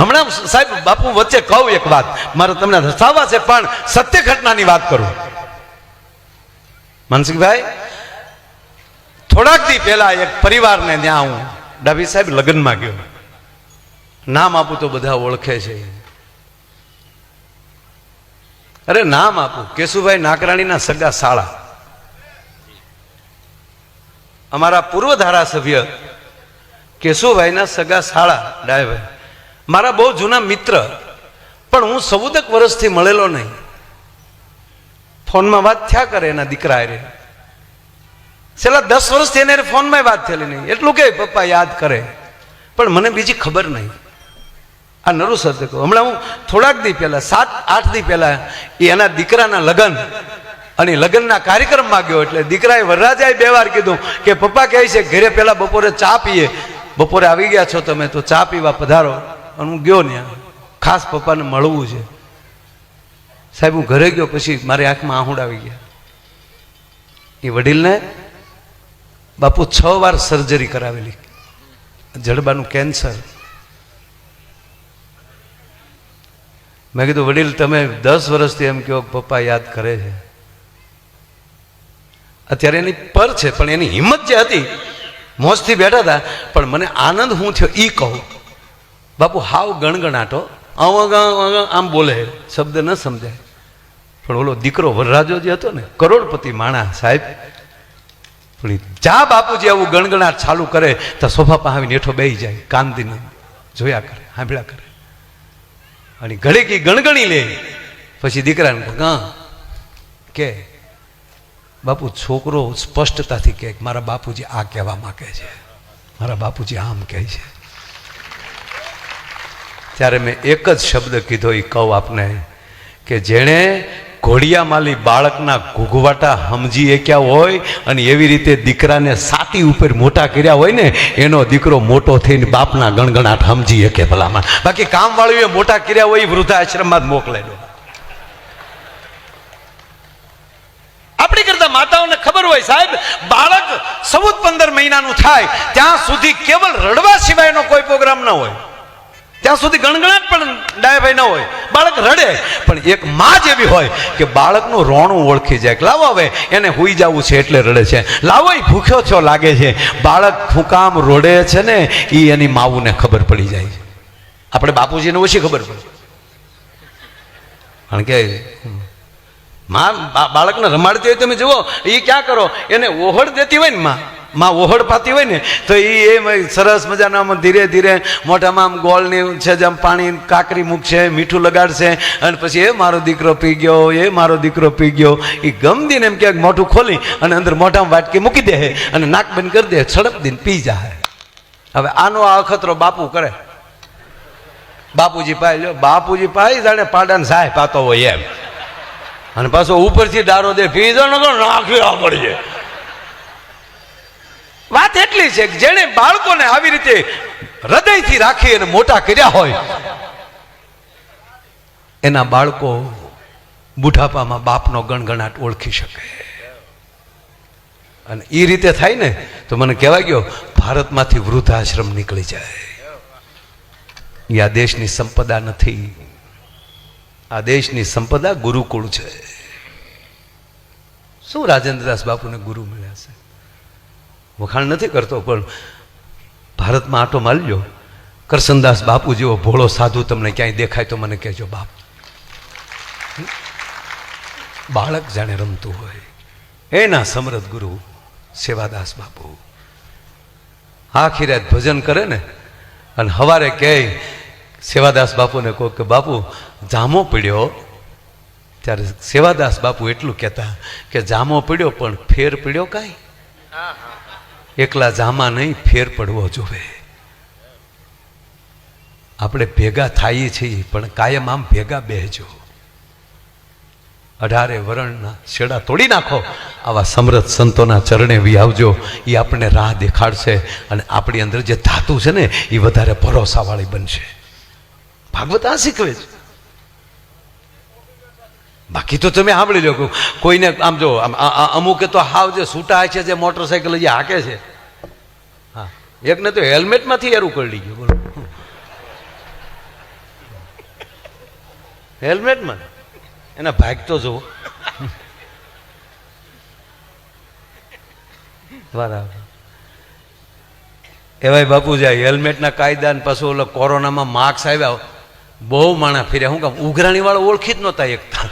હમણાં સાહેબ બાપુ વચ્ચે કહું એક વાત. મારે તમને હસાવા છે, પણ સત્ય ઘટનાની વાત કરું. માનસિંહભાઈ, થોડાક દી પહેલા એક પરિવારને ત્યાં હું ડાભી સાહેબ લગ્નમાં ગયો. નામ આપું તો બધા ઓળખે છે. અરે, નામ આપું. કેશુભાઈ નાકરાણીના સગા શાળા અમારા પૂર્વ ધારાસભ્ય કેશુભાઈના સગા શાળા ડાયભાઈ મારા બહુ જૂના મિત્ર, પણ હું સૌદક વર્ષથી મળેલો નહીં. ફોનમાં વાત થયા કરે એના દીકરા રે છેલ્લા દસ વર્ષથી એને ફોનમાં વાત થયેલી નહીં. એટલું કે પપ્પા યાદ કરે. પણ મને બીજી ખબર નહીં. આ નરુ કહું હમણાં હું થોડાક દી પહેલા, સાત, આઠ દી પહેલા એના દીકરાના લગ્ન, અને લગ્નના કાર્યક્રમમાં ગયો એટલે દીકરાએ વરરાજાએ બે વાર કીધું કે, પપ્પા કહે છે, ઘરે પહેલા બપોરે ચા પીએ. બપોરે આવી ગયા છો તમે, તો ચા પીવા પધારો. અને હું ગયો ને ખાસ પપ્પાને મળવું છે. સાહેબ, હું ઘરે ગયો પછી મારી આંખમાં આહુડ આવી ગયા. એ વડીલને બાપુ છ વાર સર્જરી કરાવેલી. જડબાનું કેન્સર મેં કીધું, વડીલ, તમે દસ વર્ષથી એમ કહો પપ્પા યાદ કરે છે. અત્યારે એની પર છે, પણ એની હિંમત જે હતી, મોજથી બેઠા હતા, પણ મને આનંદ હું થયો એ કહું. બાપુ હાવ ગણગણાટો. આમ બોલે. શબ્દ ન સમજાય. પણ ઓલો દીકરો વરરાજો જે હતો ને કરોડપતિ માણા સાહેબ પણ જા બાપુજી આવું ગણગણાટ ચાલુ કરે તો સોફા પાસે આવીને હેઠો બેહી જાય કાંતિને જોયા કરે સાંભળ્યા કરે. અને ઘડી કી ગણગણી લે. પછી દીકરાને કહે, કે બાપુ છોકરો સ્પષ્ટતાથી કહે કે મારા બાપુજી આ કહેવા માગે છે. મારા બાપુજી આમ કહે છે. ત્યારે મેં એક જ શબ્દ કીધો એ કહું આપને, કે જેણે ઘોડિયામાલી બાળકના ઘૂઘવાટા સમજી એક્યા હોય અને એવી રીતે દીકરાને સાતી ઉપર મોટા કર્યા હોય ને, એનો દીકરો મોટો થઈને બાપના ગણગણાટ સમજી શકે ભલામાં બાકી કામવાળીએ મોટા કર્યા હોય એ વૃદ્ધાશ્રમમાં જ મોકલે દો આપણી કરતા માતાઓને ખબર હોય સાહેબ, બાળક સૌદ પંદર મહિનાનું થાય, ત્યાં સુધી કેવલ રડવા સિવાયનો કોઈ પ્રોગ્રામ ન હોય. ત્યાં સુધી ગણગણાટ પણ ડાયાભાઈ ન હોય. બાળક રડે. પણ એક માં જેવી હોય કે બાળકનું રોણું ઓળખી જાય લાવો હવે, એને હુઈ જવું છે એટલે રડે છે. લાવો એ ભૂખ્યો છો લાગે છે. બાળક ફૂકામ રોડે છે ને એ એની માવુને ખબર પડી જાય છે. આપણે બાપુજીને ઓછી ખબર પડે. કારણ કે, માં બાળકને રમાડતી હોય તમે જુઓ એ ક્યાં કરો? એને ઓહળ દેતી હોય ને માં. માં ઓહડ પાતી હોય ને, તો એ એમ સરસ મજાના આમ ધીરે ધીરે મોઢામાં આમ ગોળની છે જેમ પાણી કાકરી મૂકશે, મીઠું લગાડશે, અને પછી એ મારો દીકરો પી ગયો, એ મારો દીકરો પી ગયો એ ગમદીને એમ ક્યાંક મોઢું ખોલી અને અંદર મોઢામાં વાટકી મૂકી દે અને નાક બંધ કરી દે, છડપ દીને પી જાય. હવે આનો આ અખતરો બાપુ કરે. બાપુજી પાય લ્યો, બાપુજી પાય જાણે પાડાને સાહેબ પાતો હોય એમ. અને પાછો ઉપરથી દારો દે પીધો ન તો નાખી પડશે વાત એટલી છે કે જેણે બાળકોને આવી રીતે હૃદયથી રાખી અને મોટા કર્યા હોય, એના બાળકો બુઢાપામાં બાપનો ગણગણાટ ઓળખી શકે. અને એ રીતે થાય ને, તો મને કહેવાય ગયો, ભારતમાંથી વૃદ્ધાશ્રમ નીકળી જાય. એ આ દેશની સંપદા નથી. આ દેશની સંપદા ગુરુકુળ છે. શું રાજેન્દ્રદાસ બાપુને ગુરુ મળ્યા છે? વખાણ નથી કરતો, પણ ભારતમાં આટો મારજો કરસનદાસ બાપુ જેવો ભોળો સાધુ તમને ક્યાંય દેખાય તો મને કહેજો બાપ. બાળક જાણે રમતું હોય. એના સમરથ ગુરુ સેવાદાસ બાપુ. આખી રાત ભજન કરે ને, અને હવારે કહે, સેવાદાસ બાપુને કહો કે, બાપુ, જામો પીડ્યો. ત્યારે સેવાદાસ બાપુ એટલું કહેતા કે, જામો પીડ્યો, પણ ફેર પીડ્યો કાંઈ? એકલા જામા નહીં, ફેર પડવો જોવે. આપણે ભેગા થાઈએ છીએ, પણ કાયમ આમ ભેગા બેહજો. અઢારે વરણના છેડા તોડી નાખો. આવા સમરથ સંતોના ચરણે આવજો. એ આપણને રાહ દેખાડશે અને આપણી અંદર જે ધાતુ છે ને એ વધારે ભરોસાવાળી બનશે. ભાગવત આ શીખવે છે. બાકી તો તમે સાંભળી લો કોઈને આમ જો અમુકે તો હાવ જે છૂટા છે, જે મોટરસાઇકલ જે હાકે છે. હા. એકને તો હેલ્મેટમાંથી એરું કરી ગયું, બોલો. હેલ્મેટમાં? એના ભાગ તો જુઓ. બરાબર. એવાય બાપુ જાય હેલ્મેટના કાયદા ને પાછું ઓલો કોરોનામાં માર્ક્સ આવ્યા. બહુ માણા ફેર્યા. હું કામ ઉઘરાણી વાળો ઓળખી જ નહોતા એકતા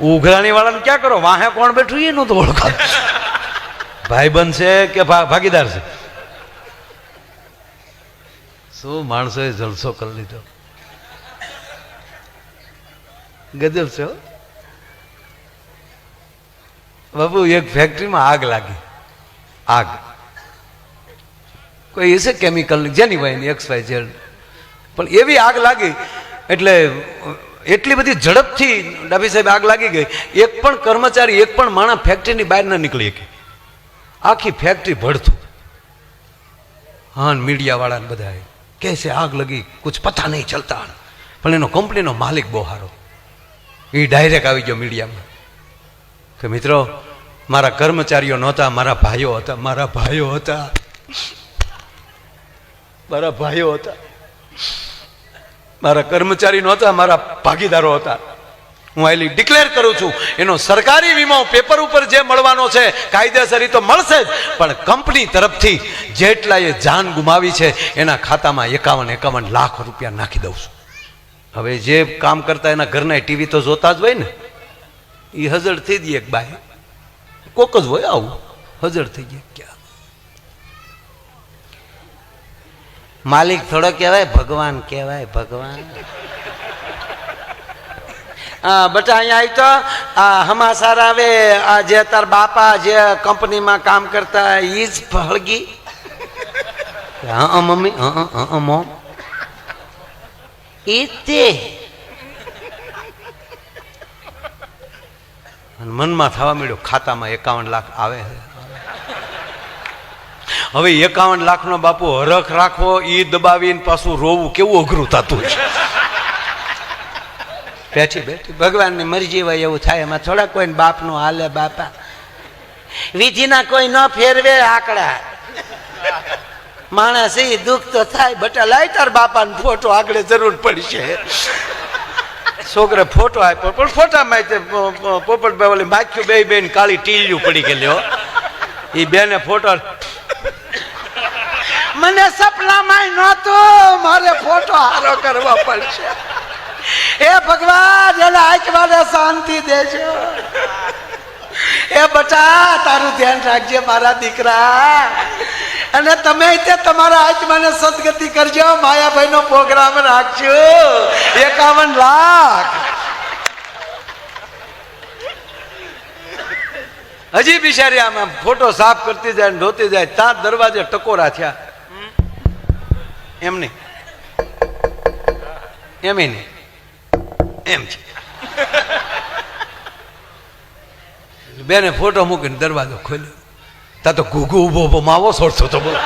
ઉઘરાણી વાળાને ક્યાં કરો? વાહે કોણ બેઠું એ નહોતું ઓળખા. ભાઈબંધ છે કે ભાગીદાર છે? શું માણસોએ જલસો કરી લીધો? ગજબ છે. બાબુ એક ફેક્ટરીમાં આગ લાગી. આગ. કોઈ હશે કેમિકલ જેની હોય એક્સ વાય ઝેડ પણ એવી આગ લાગી, એટલે એટલી બધી ઝડપથી ડાભી સાહેબ આગ લાગી ગઈ. એક પણ કર્મચારી, એક પણ માણસ ફેક્ટરીની બહાર ન નીકળી શકે. આખી ફેક્ટરી ભડતું હા મીડિયાવાળાને બધા कैसे આગ લગી, કુછ પતા નહીં ચલતા. પણ એનો કંપનીનો માલિક બહુ સારો. એ ડાયરેક્ટ આવી ગયો મીડિયામાં કે મિત્રો, મારા કર્મચારીઓ નહોતા, મારા ભાઈઓ હતા, મારા ભાઈઓ હતા. મારા ભાઈઓ હતા. મારા કર્મચારી નહોતા, મારા ભાગીદારો હતા. હું આઈલી ડિક્લેર કરું છું, એનો સરકારી વીમો પેપર ઉપર જે મળવાનો છે કાયદેસર તો મળશે જ, પણ કંપની તરફથી જેટલાએ જાન ગુમાવી છે, એના ખાતામાં એકાવન એકાવન લાખ રૂપિયા નાખી દઉં છું. હવે જે કામ કરતા એના ઘરના ટીવી તો જોતા જ હોય ને એ હજળ થઈ દઈએ એક બાય. કોક જ હોય આવું હજળ થઈ ગયા ક્યાં માલિક થોડો કહેવાય ભગવાન કહેવાય ભગવાન. હા બટા અહીંયા આવી તો આ હમાસાર આવે આ જે તાર બાપા જે કંપનીમાં કામ કરતા ઈજ જ ફળગી હા મમ્મી હા મોમ ઈ તે. મનમાં થવા મળ્યો ખાતામાં એકાવન લાખ આવે હવે એકાવન લાખનો બાપુ હરખ રાખવો એ દબાવીને પાછું રોવું કેવું અઘરું થતું છે? બેઠી બેઠી. ભગવાનની મરજી હોય એવું થાય. એમાં થોડા કોઈ બાપનું હાલે, બાપા. વિધિના કોઈ ન ફેરવે આકડા. માણસ એ દુઃખ તો થાય બટા લાય તાર બાપાનો ફોટો આગળ જરૂર પડશે. છોકરે ફોટો આપ્યો, પણ ફોટામાં પોપટભાઈ ઓલી માખ્યું બે બેન કાળી ટીલિયું પડી ગયેલો એ બેને ફોટો મને સપનામાં નહોતું. મારે ફોટો હારો કરવો પડશે. એ ભગવાન, એને આંખવાને શાંતિ દેજો. એ બટા, તારું ધ્યાન રાખજે મારા દીકરા. અને તમે તે તમારા આત્માને સદગતિ કરજો. માયાભાઈ નો પ્રોગ્રામ રાખજો. એકાવન લાખ. હજી બિચારી આમ ફોટો સાફ કરતી જાય ધોતી જાય, ત્યાં દરવાજે ટકોરા થયા. એમ નહીં. એમ નહીં. એમ છે. બેને ફોટો મૂકીને દરવાજો ખોલ્યો. તા તો ઘૂઘુ ઊભો ઊભો માવો છોડતો તો બોલો.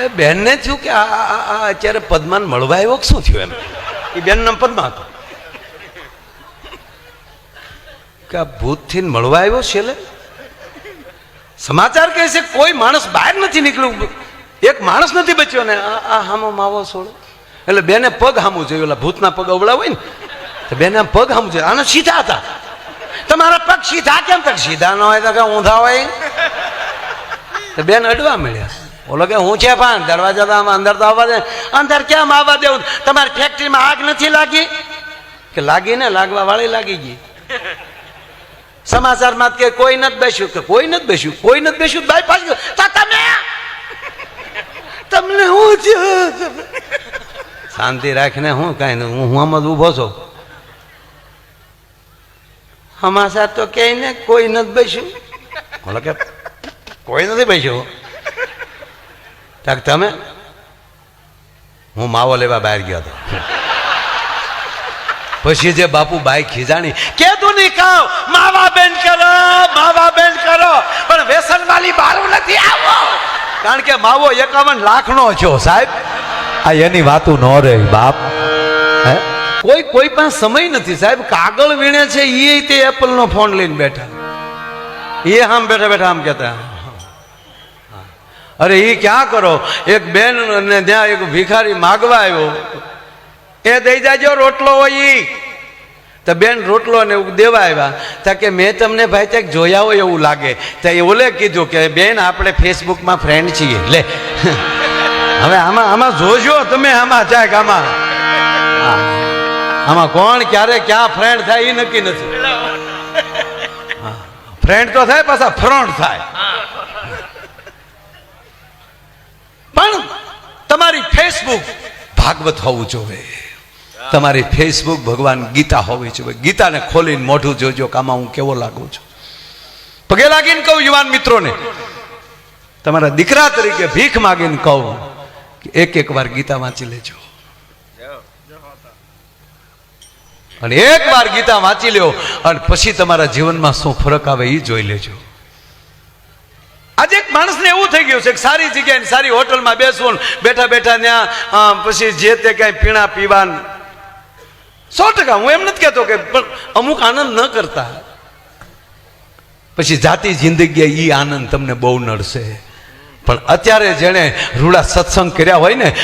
એ બેનને થયું કે આ અત્યારે પદ્માન મળવા આવ્યો કે શું થયું એમ? એ બેન નામ પદ્મા હતો. કે આ ભૂતથી મળવા આવ્યો છેલ્લે? સમાચાર કહે છે કોઈ માણસ બહાર નથી નીકળ્યું. એક માણસ નથી બચ્યો ને, આ હામો માવો છોડો. એટલે બેને પગ હામું જોયું એટલે ભૂતના પગ અવળા હોય ને, તો બેને પગ હામું જોયું આના સીધા હતા. તમારા પગ સીધા કેમ તક? સીધા ન હોય તો કે ઊંધા હોય? તો બેન અડવા મળ્યા. ઓલો કે, હું છે પણ દરવાજા તો આમ અંદર તો આવવા દે. અંદર કેમ આવવા દેવું? તમારી ફેક્ટરીમાં આગ નથી લાગી? કે લાગી ને લાગવા વાળી લાગી ગઈ. સમાચારમાં કે કોઈ નથી બેસ્યું. કે કોઈ નથી બેસ્યું. કોઈ નથી બેસ્યું. બાય પાસ તમે તમને હું છે શાંતિ રાખીને હું કાંઈ હું હું આમ જ ઊભો હમાસા તો કે ને કોઈ નથી બેસ્યું. બોલો કે કોઈ નથી બેસ્યું. તમે? હું માવો લેવા બહાર ગયો હતો. પછી જે બાપુ બાઈ ખીજાણી કેતું નહીં કહો માવા બેન કરો માવા બેન કરો. પણ વેસન વાળી બારું નથી આવો. કારણ કે માવો એકાવન લાખનો છો, સાહેબ. આ એની વાતું ન રહે, બાપ. હે? કોઈ કોઈ પાસે સમય નથી, સાહેબ. કાગળ વીણે છે એ તે એપલનો ફોન લઈને બેઠા. એ આમ બેઠા બેઠા આમ કહેતા. અરે એ ક્યાં કરો? એક બેન ને ત્યાં એક ભિખારી માગવા આવ્યો. એ દઈ જાજો, રોટલો હોય ઈ. તો બેન રોટલો ને એવું દેવા આવ્યા. તા કે મેં તમને ભાઈ ત્યાં જોયા હોય એવું લાગે. તો એ ઓલે કીધું કે બેન આપણે ફેસબુકમાં ફ્રેન્ડ છીએ. લે. હવે આમાં આમાં જોજો તમે આમાં જાય આમાં. આમાં કોણ, ક્યારે, ક્યાં ફ્રેન્ડ થાય એ નક્કી નથી. ફ્રેન્ડ તો થાય, પાછા ફ્રન્ટ થાય. પણ તમારી ફેસબુક ભાગવત હોવું જોઈએ. તમારી ફેસબુક ભગવાન ગીતા હોવી જોઈએ. ગીતાને ખોલીને મોઢું જોજો કે આમાં હું કેવો લાગુ છું. પગે લાગીને કહું યુવાન મિત્રોને, તમારા દીકરા તરીકે ભીખ માગીને કહું કે એક એક વાર ગીતા વાંચી લેજો. અને એક વાર ગીતા વાંચી લ્યો અને પછી તમારા જીવનમાં શું ફરક આવે એ જોઈ લેજો. આજે એક માણસને એવું થઈ ગયું છે કે સારી જગ્યાએ સારી હોટલમાં બેસવું બેઠા બેઠા ત્યાં પછી જે તે કાંઈ પીણા પીવા સો ટકા, હું એમ નથી કહેતો કે પણ અમુક આનંદ ન કરતા. પછી જાતિ જિંદગી એ આનંદ તમને બહુ નડશે. પણ અત્યારે જેણે રૂડા સત્સંગ કર્યા હોય ને